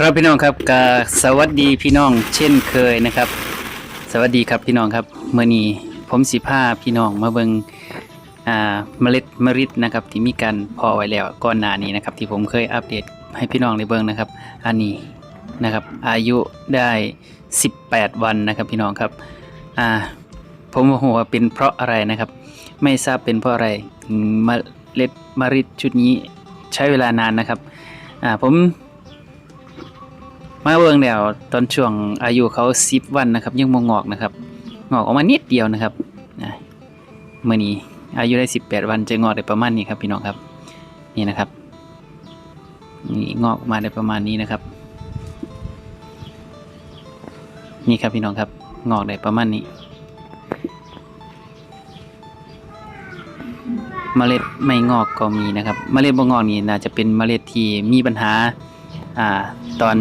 ครับพี่น้องครับกสวัสดีพี่น้องเช่นเคยนะครับ สวัสดีครับพี่น้องครับเมื่อนี้ผมสิพาพี่น้องมาเบิงอ่าเมล็ดมริดนะครับที่มีการพอไว้แล้วก่อนหน้านี้นะครับ ที่ผมเคยอัปเดตให้พี่น้องได้เบิงนะครับ อันนี้นะครับ อายุได้ 18 วันนะครับพี่น้องครับอ่าผมโมโหว่าเป็นเพราะอะไรนะครับ ไม่ทราบเป็นเพราะอะไรเมล็ดมริดชุดนี้ใช้เวลานานนะครับอ่าผม มาเบิ่งแล้วตอนช่วงอายุเขา10วันนะครับ ยังบ่งอกนะครับ งอกออกมานิดเดียวนะครับนะเมื่อนี้อายุได้ 18 วันจะงอกได้ประมาณนี้ครับพี่น้องครับนี่นะครับนี่งอกออกมาได้ประมาณนี้นะครับ นี่ครับพี่น้องครับ งอกได้ประมาณนี้เมล็ดไม่งอกก็มีนะครับเมล็ดบ่งอกนี่น่าจะเป็นเมล็ดที่มีปัญหาอ่าตอน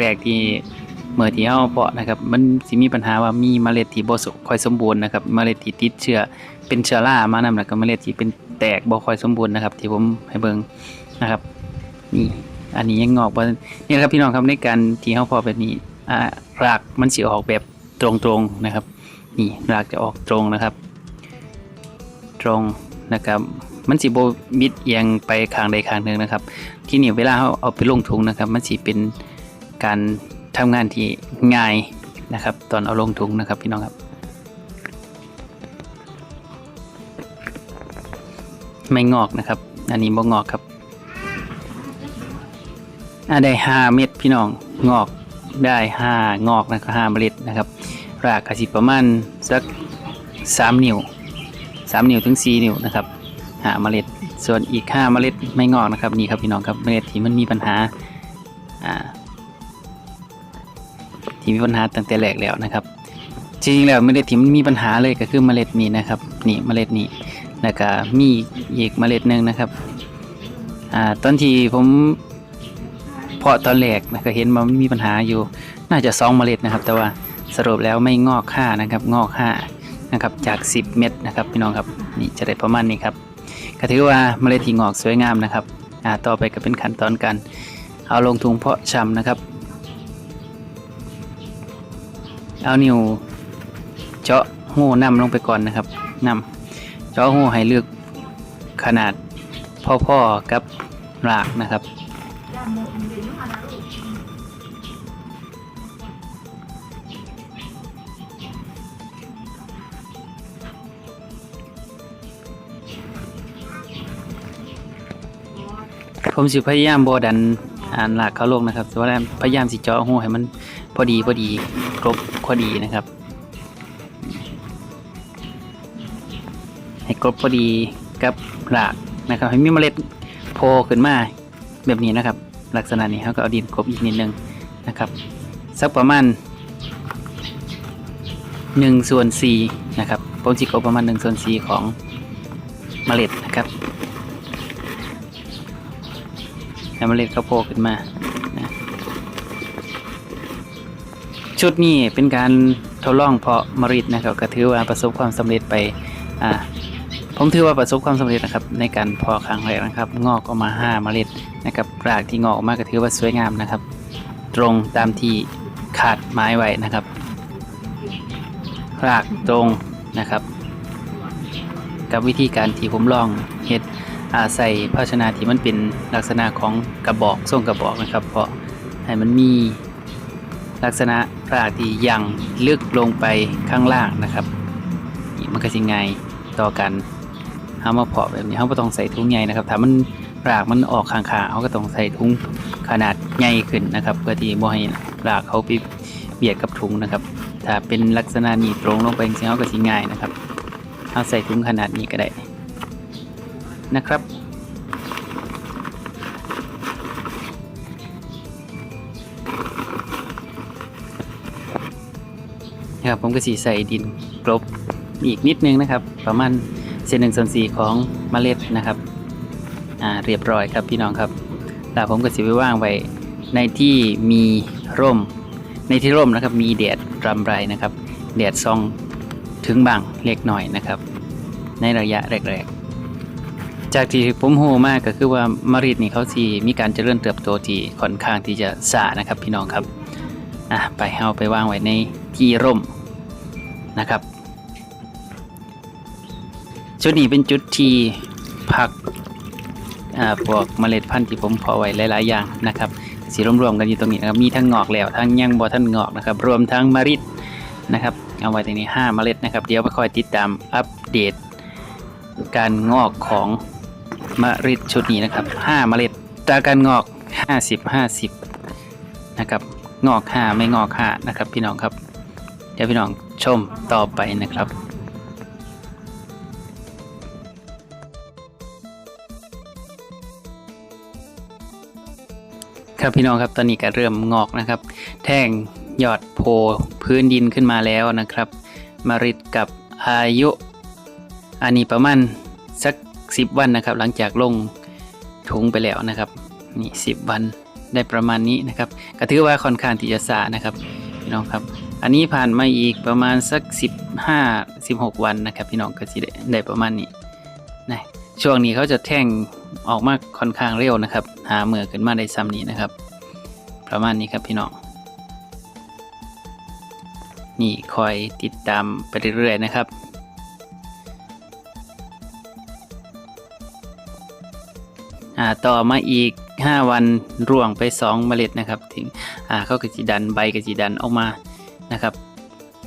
แรก ๆ ที่เมื่อที่เฮาเพาะนะครับ มันสิมีปัญหาว่ามีเมล็ดที่บ่สค่อยสมบูรณ์นะครับเมล็ดที่ติดเชื้อเป็นเชื้อรามานํแล้วก็เมล็ดที่เป็นแตกบ่ค่อยสมบูรณ์นะครับ ที่ผมให้เบิ่งนะครับนี่อันนี้ยังงอกบ่นี่นะครับพี่น้องครับในการที่เฮาเพาะแบบนี้อ่ารากมันสิออกแบบตรงๆนะครับ นี่รากจะออกตรงนะครับ ตรงนะครับมันสิโบบิดเอียงไปข้างใดข้างหนึ่งนะครับ ที่นี่เวลาเขาเอาไปลงถุงนะครับ มันสิเป็น การทำงานที่ง่ายนะครับ ตอนเอาลงถุงนะครับพี่น้องครับ ไม่งอกนะครับ อันนี้บ่งอกครับอ่าได้ห้าเม็ดพี่น้องงอกได้ห้างอกนะครับห้าเมล็ดนะครับรากกสิประมาณสักสามนิ้วสามนิ้วถึงสี่นิ้วนะครับหาเมล็ดส่วนอีก5เมล็ดไม่งอกนะครับนี่ครับพี่น้องครับเมล็ดที่มันมีปัญหาอ่า ที่มีปัญหาตั้งแต่แรกแล้วนะครับ จริงๆแล้วเมล็ดที่มันมีปัญหาเลยก็คือเมล็ดนี้นะครับนี่เมล็ดนี้แล้วก็มีอีกเมล็ดหนึ่งนะครับอ่าตอนที่ผมเพาะตอนแรกนะก็เห็นว่ามันมีปัญหาอยู่ น่าจะ2เมล็ดนะครับ แต่ว่าสรุปแล้วไม่งอกค่านะครับ งอกค่านะครับจาก 10 เม็ดนะครับพี่น้องครับนี่จะได้ประมาณนี้ครับก็ถือว่าเมล็ดที่งอกสวยงามนะครับอ่าต่อไปก็เป็นขั้นตอนการเอาลงถุงเพาะชำนะครับ เอานิ้วเจาะหูน้ำลงไปก่อนนะครับน้ำเจาะหูให้เลือกขนาดพ่อๆกับรากนะครับ ผมสิพยายามบอดันอ่านหลากเขาลงนะครับแต่ว่าพยายามสิเจาะหูให้มันพอดีพอดีครบ พอดีนะครับ ให้ครบพอดีกับหลากนะครับ ให้มีเมล็ดโผล่ขึ้นมาแบบนี้นะครับ ลักษณะนี้เขาก็เอาดินกลบอีกนิดนึงนะครับ สักประมาณ1ส่วน4นะครับผมสิกลบประมาณ1ส่วน4ของเมล็ดนะครับให้เมล็ดข้าวโพดขึ้นมา ชุดนี้เป็นการทดลองเพาะมริดนะครับก็ถือว่าประสบความสำเร็จไปอ่าผมถือว่าประสบความสำเร็จนะครับ ในการเพาะครั้งแรกนะครับ งอกออกมา5เมล็ดนะครับรากที่งอกออกมาก็ถือว่าสวยงามนะครับ ตรงตามที่ขาดไม้ไว้นะครับ รากตรงนะครับ กับวิธีการที่ผมลองเฮ็ดอาใส่ภาชนะที่มันเป็นลักษณะของกระบอกทรงกระบอกนะครับ เพราะให้มันมี ลักษณะราที่ยังลึกลงไปข้างล่างนะครับนี่มันก็สิง่ายต่อกันเอามาเพาะแบบนี้เขาก็ต้องใส่ถุงใหญ่นะครับถ้ามันรากมันออกข้างๆเขาก็ต้องใส่ถุงขนาดใหญ่ขึ้นนะครับ เพื่อที่บ่ให้รากเขาไปเบียดกับถุงนะครับ ถ้าเป็นลักษณะนี้ตรงลงไปจริงๆเขาก็สิง่ายนะครับเอาใส่ถุงขนาดนี้ก็ได้นะครับ นะครับผมก็สีใส่ดินกลบอีกนิดนึงนะครับ ประมาณเศษหนึ่งส่วนสี่ของเมล็ดนะครับอ่าเรียบร้อยครับพี่น้องครับแล้วผมก็สีไปว่างไว้ในที่มีร่ม ในที่ร่มนะครับมีแดดรำไรนะครับแดดซองถึงบางเล็กหน่อยนะครับ ในระยะแรกๆ จากที่ผมโหมากก็คือว่ามะริดนี่เขาสิมีการเจริญเติบโตที่ค่อนข้างที่จะช้านะครับพี่น้องครับอะไปเฮาไปวางไว้ในที่ร่ม นะครับ จุดนี้เป็นจุดที่พักอ่าพวกเมล็ดพันธุ์ที่ผมพาะไว้หลาย ๆ อย่างนะครับสีรวมๆกันอยู่ตรงนี้นะครับมีทั้งงอกแล้วทั้งยังบ่ทันงอกนะครับ รวมทั้งมะริดนะครับ เอาไว้ตรงนี้5เมล็ดนะครับ เดี๋ยวไปคอยติดตามอัปเดต การงอกของมะริดชุดนี้นะครับ5เมล็ดตราการงอก 50 50นะครับงอก5ไม่งอก5นะครับ พี่น้องครับเดี๋ยวพี่น้อง ชมต่อไปนะครับครับพี่น้องครับตอนนี้ก็เริ่มงอกนะครับ แท่งยอดโพพื้นดินขึ้นมาแล้วนะครับมาริดกับอายุอันนี้ประมาณสักสิบวันนะครับ หลังจากลงถุงไปแล้วนะครับนี่สิบวันได้ประมาณนี้นะครับก็ถือว่าค่อนข้างที่จะสานะครับพี่น้องครับอันนี้ผ่านมาอีกประมาณสัก 15 16 วันนะครับพี่น้องก็สิได้ได้ประมาณนี้นะช่วงนี้เขาจะแท่งออกมาค่อนข้างเร็วนะครับ หาเมือขึ้นมาได้ซ้ำนี้นะครับ ประมาณนี้ครับพี่น้องนี่คอยติดตามไปเรื่อยๆนะครับอ่าต่อมาอีก 5 วันร่วงไป 2 เมล็ดนะครับ ถึงอ่าเขาก็จะดันใบก็จะดันออกมา นะครับ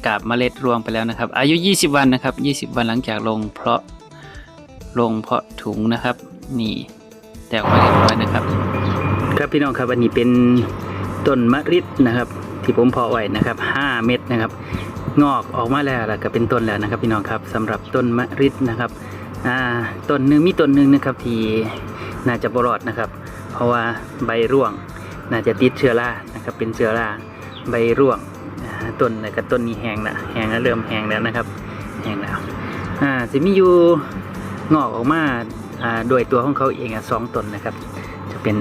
กาบเมล็ดรวงไปแล้วนะครับ อายุ 20 วันนะครับ 20 วันหลังจากลงเพาะลงเพาะถุงนะครับ นี่แตกออกมาเรียบร้อยนะครับ ครับพี่น้องครับอันนี้เป็นต้นมะริดนะครับ ที่ผมเพาะไว้นะครับ 5 เม็ดนะครับ งอกออกมาแล้วแล้วก็เป็นต้นแล้วนะครับ พี่น้องครับสำหรับต้นมะริดนะครับอ่าต้นหนึ่งมีต้นหนึ่งนะครับที่น่าจะบรอดนะครับ เพราะว่าใบร่วง น่าจะติดเชื้อรานะครับ เป็นเชื้อราใบร่วง ต้นแล้วก็ต้นนี้แห้งแล้วแห้งแล้วเริ่มแห้งแล้วนะครับแห้งแล้วอ่าจะมีอยู่งอกออกมาอ่าโดยตัวของเขาเองอะสองต้นนะครับ จะเป็น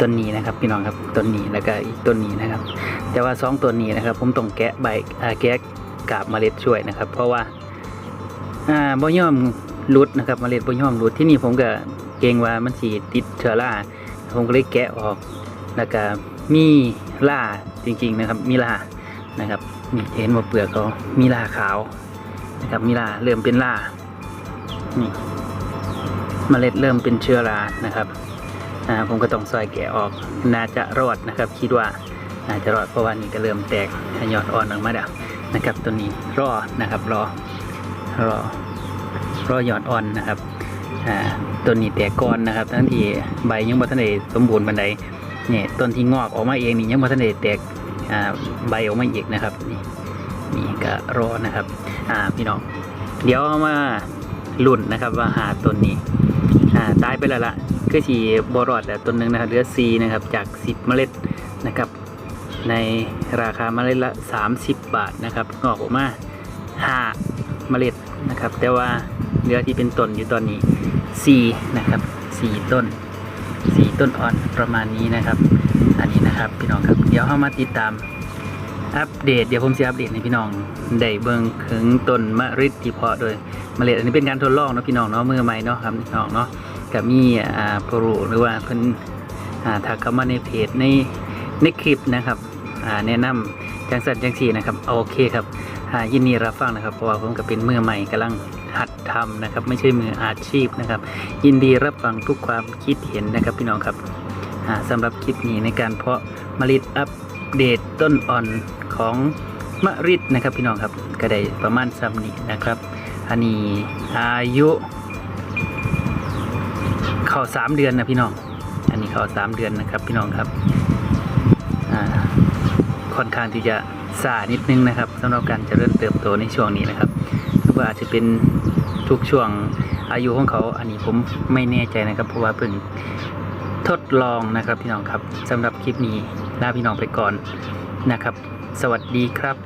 ต้นนี้นะครับพี่น้องครับต้นนี้แล้วก็อีกต้นนี้นะครับ แต่ว่าสองต้นนี้นะครับ ผมต้องแกะใบอ่าแกะกาบเมล็ดช่วยนะครับ เพราะว่าอ่าบ่ยอมรุดนะครับเมล็ดบ่ยอมรุดที่นี่ผมก็เกรงว่ามันสีติดเชื้อราผมก็เลยแกะออกแล้วก็มีล่าจริงๆนะครับ มีล่า นะครับนี่เห็นว่าเปลือกเขามีล่าขาวนะครับมีล่าเริ่มเป็นล่านี่เมล็ดเริ่มเป็นเชื้อรานะครับผมก็ต้องซอยแกะออกน่าจะรอดนะครับ คิดว่าน่าจะรอดเพราะว่านี่ก็เริ่มแตกยอดอ่อนออกมาแล้วนะครับ ตัวนี้รอนะครับรอรอรอยอดอ่อนนะครับต้นนี้แตกก่อนนะครับ ทั้งที่ใบยังบ่ทันได้สมบูรณ์บันไดเนี่ยต้นที่งอกออกมาเองนี่ยังบ่ทันได้แตก ใบออกมาอีกนะครับ นี่นี่ก็รอนะครับอ่าพี่น้อง เดี๋ยวเอามาลุ่นนะครับว่าหาต้นนี้อ่าตายไปแล้วล่ะคือสีบอรอดแล้วต้นหนึ่งนะครับเหลือซีนะครับจาก10เมล็ดนะครับ ในราคาเมล็ดละ 30 บาทนะครับงอกออกมา5เมล็ดนะครับ แต่ว่าเหลือที่เป็นต้นอยู่ตอนนี้ 4 นะครับ 4 ต้น 4 ต้นอ่อนประมาณนี้นะครับ อันนี้นะครับพี่น้องครับเดี๋ยวเข้ามาติดตามอัปเดตเดี๋ยวผมจะอัปเดตให้พี่น้องได้เบิ่งถึงต้นมะริดที่เพาะโดยเมล็ดอันนี้เป็นการทดลองเนาะพี่น้องเนาะมือใหม่เนาะครับพี่น้องเนาะกับมีอ่าโปรหรือว่าเพิ่นอ่าทักเข้ามาในเพจในในคลิปนะครับอ่าแนะนำจังสันจังสีนะครับโอเคครับอ่ายินดีรับฟังนะครับเพราะว่าผมก็เป็นมือใหม่กำลังหัดทำนะครับ ไม่ใช่มืออาชีพนะครับ ยินดีรับฟังทุกความคิดเห็นนะครับพี่น้องครับ สำหรับคลิปนี้ในการเพาะมะลิดอัปเดตต้นอ่อนของมะริดนะครับพี่น้องครับก็ได้ประมาณซ้ำนี้นะครับ อันนี้อายุเข้าสามเดือนนะพี่น้อง อันนี้เข้าสามเดือนนะครับพี่น้องครับค่อนข้างที่จะสานิดนึงนะครับสำหรับการจเจริญเติบโตในช่วงนี้นะครับหรือว่าอาจจะเป็นทุกช่วงอายุของเขา อันนี้ผมไม่แน่ใจนะครับ เพราะว่าเพิ่ง ลองนะครับพี่น้องครับสำหรับคลิปนี้ลาพี่น้องไปก่อนนะครับ สวัสดีครับ